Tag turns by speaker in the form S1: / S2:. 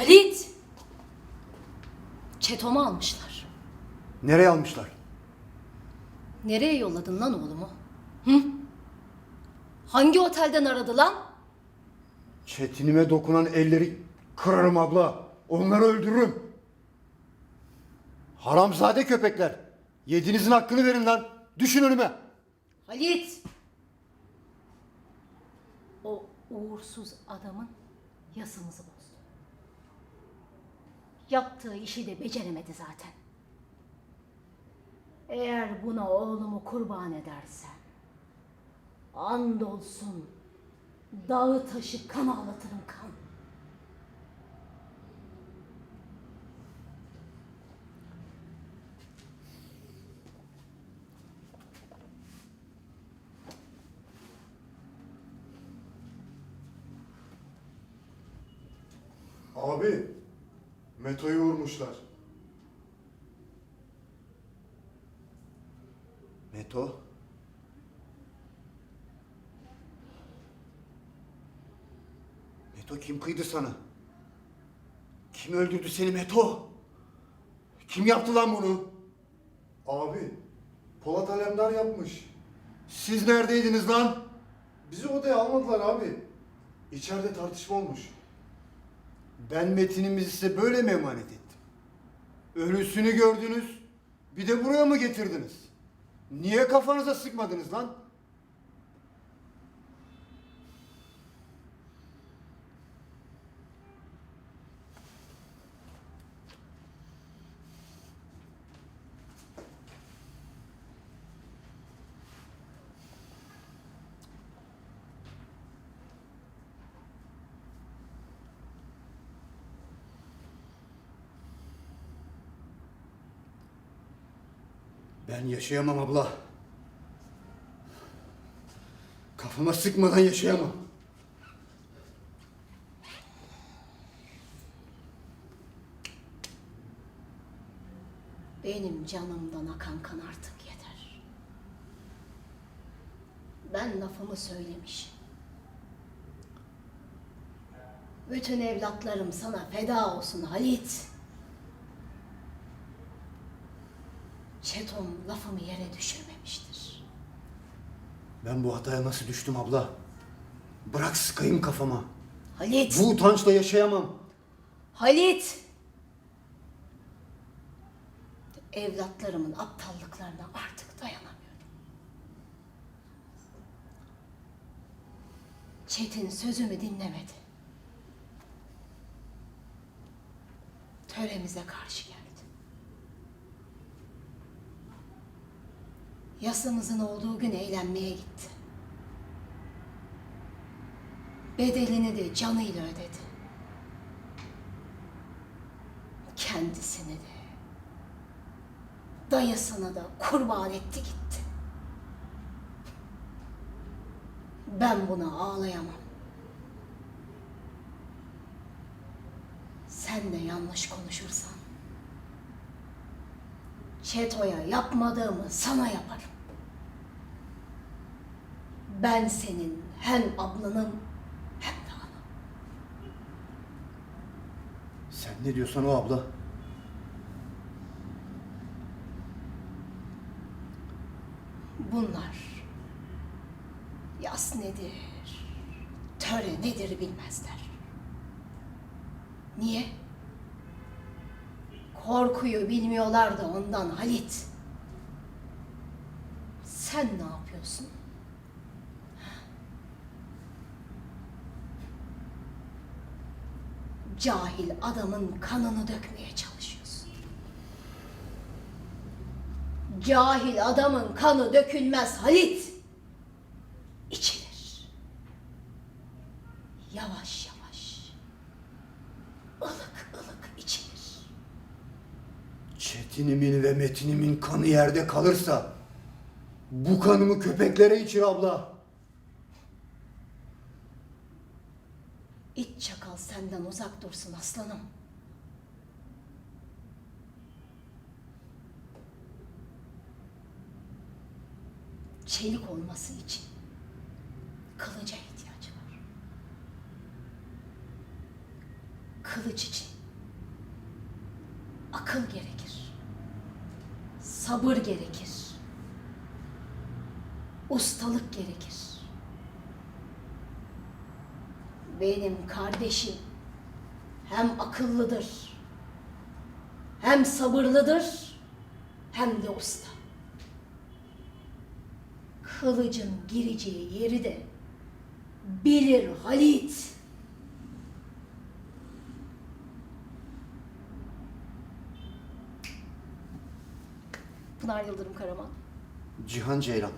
S1: Halit! Çetomu almışlar.
S2: Nereye almışlar?
S1: Nereye yolladın lan oğlumu? Hı? Hangi otelden aradı lan?
S2: Çetinime dokunan elleri kırarım abla. Onları öldürürüm. Haramzade köpekler. Yedinizin hakkını verin lan. Düşün önüme.
S1: Halit! O uğursuz adamın yasımızı bozdu. Yaptığı işi de beceremedi zaten. Eğer buna oğlumu kurban edersen, andolsun dağı taşı kan ağlatırım kan.
S2: Abi, Meto'yu vurmuşlar. Meto? Meto kim kıydı sana? Kim öldürdü seni Meto? Kim yaptı lan bunu?
S3: Abi, Polat Alemdar yapmış.
S2: Siz neredeydiniz lan?
S3: Bizi odaya almadılar abi. İçeride tartışma olmuş.
S2: Ben Metin'imizi size böyle mi emanet ettim? Ölüsünü gördünüz, bir de buraya mı getirdiniz? Niye kafanıza sıkmadınız lan? Ben yaşayamam abla. Kafama sıkmadan yaşayamam.
S1: Benim canımdan akan kan artık yeter. Ben lafımı söylemişim. Bütün evlatlarım sana feda olsun Halit. Çetom lafımı yere düşürmemiştir.
S2: Ben bu hataya nasıl düştüm abla? Bırak sıkayım kafama.
S1: Halit!
S2: Bu utançla yaşayamam.
S1: Halit! Evlatlarımın aptallıklarına artık dayanamıyorum. Çetin sözümü dinlemedi. Töremize karşı geldi. Yasımızın olduğu gün eğlenmeye gitti. Bedelini de canıyla ödedi kendisini de dayısını da kurban etti gitti. Ben buna ağlayamam. Sen de yanlış konuşursan Çeto'ya yapmadığımı sana yaparım. Ben senin hem ablanım hem de anam.
S2: Sen ne diyorsan o abla.
S1: Bunlar yas nedir, töre nedir bilmezler. Niye? Korkuyu bilmiyorlar da ondan Halit. Sen ne yapıyorsun? Cahil adamın kanını dökmeye çalışıyorsun. Cahil adamın kanı dökülmez Halit. İçilir. Yavaş yavaş.
S2: Çetinimin ve Metinimin kanı yerde kalırsa bu kanımı köpeklere içir abla.
S1: İç çakal senden uzak dursun aslanım. Çelik olması için kılıca ihtiyaç var. kılıç için akıl gerekir. Sabır gerekir. Ustalık gerekir. Benim kardeşim hem akıllıdır, hem sabırlıdır, hem de usta. Kılıcın gireceği yeri de bilir Halit. Pınar Yıldırım Karaman.
S2: Cihan Ceylan.